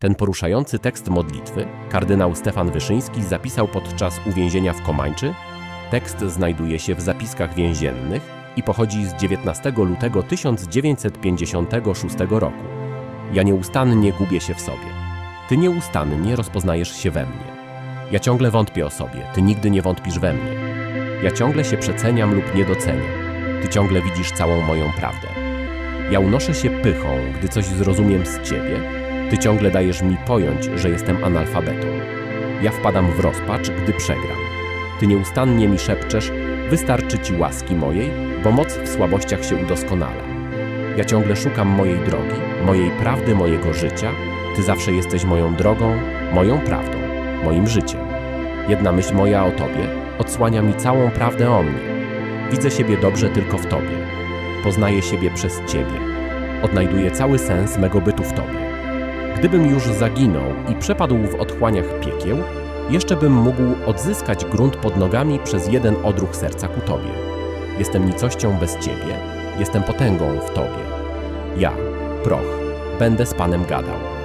Ten poruszający tekst modlitwy kardynał Stefan Wyszyński zapisał podczas uwięzienia w Komańczy. Tekst znajduje się w zapiskach więziennych i pochodzi z 19 lutego 1956 roku. Ja nieustannie gubię się w sobie. Ty nieustannie rozpoznajesz się we mnie. Ja ciągle wątpię o sobie, ty nigdy nie wątpisz we mnie. Ja ciągle się przeceniam lub nie doceniam. Ty ciągle widzisz całą moją prawdę. Ja unoszę się pychą, gdy coś zrozumiem z ciebie. Ty ciągle dajesz mi pojąć, że jestem analfabetą. Ja wpadam w rozpacz, gdy przegram. Ty nieustannie mi szepczesz, wystarczy ci łaski mojej, bo moc w słabościach się udoskonala. Ja ciągle szukam mojej drogi, mojej prawdy, mojego życia. Ty zawsze jesteś moją drogą, moją prawdą, moim życiem. Jedna myśl moja o Tobie odsłania mi całą prawdę o mnie. Widzę siebie dobrze tylko w Tobie. Poznaję siebie przez Ciebie. Odnajduję cały sens mego bytu w Tobie. Gdybym już zaginął i przepadł w otchłaniach piekieł, jeszcze bym mógł odzyskać grunt pod nogami przez jeden odruch serca ku Tobie. Jestem nicością bez Ciebie, jestem potęgą w Tobie. Ja, proch, będę z Panem gadał.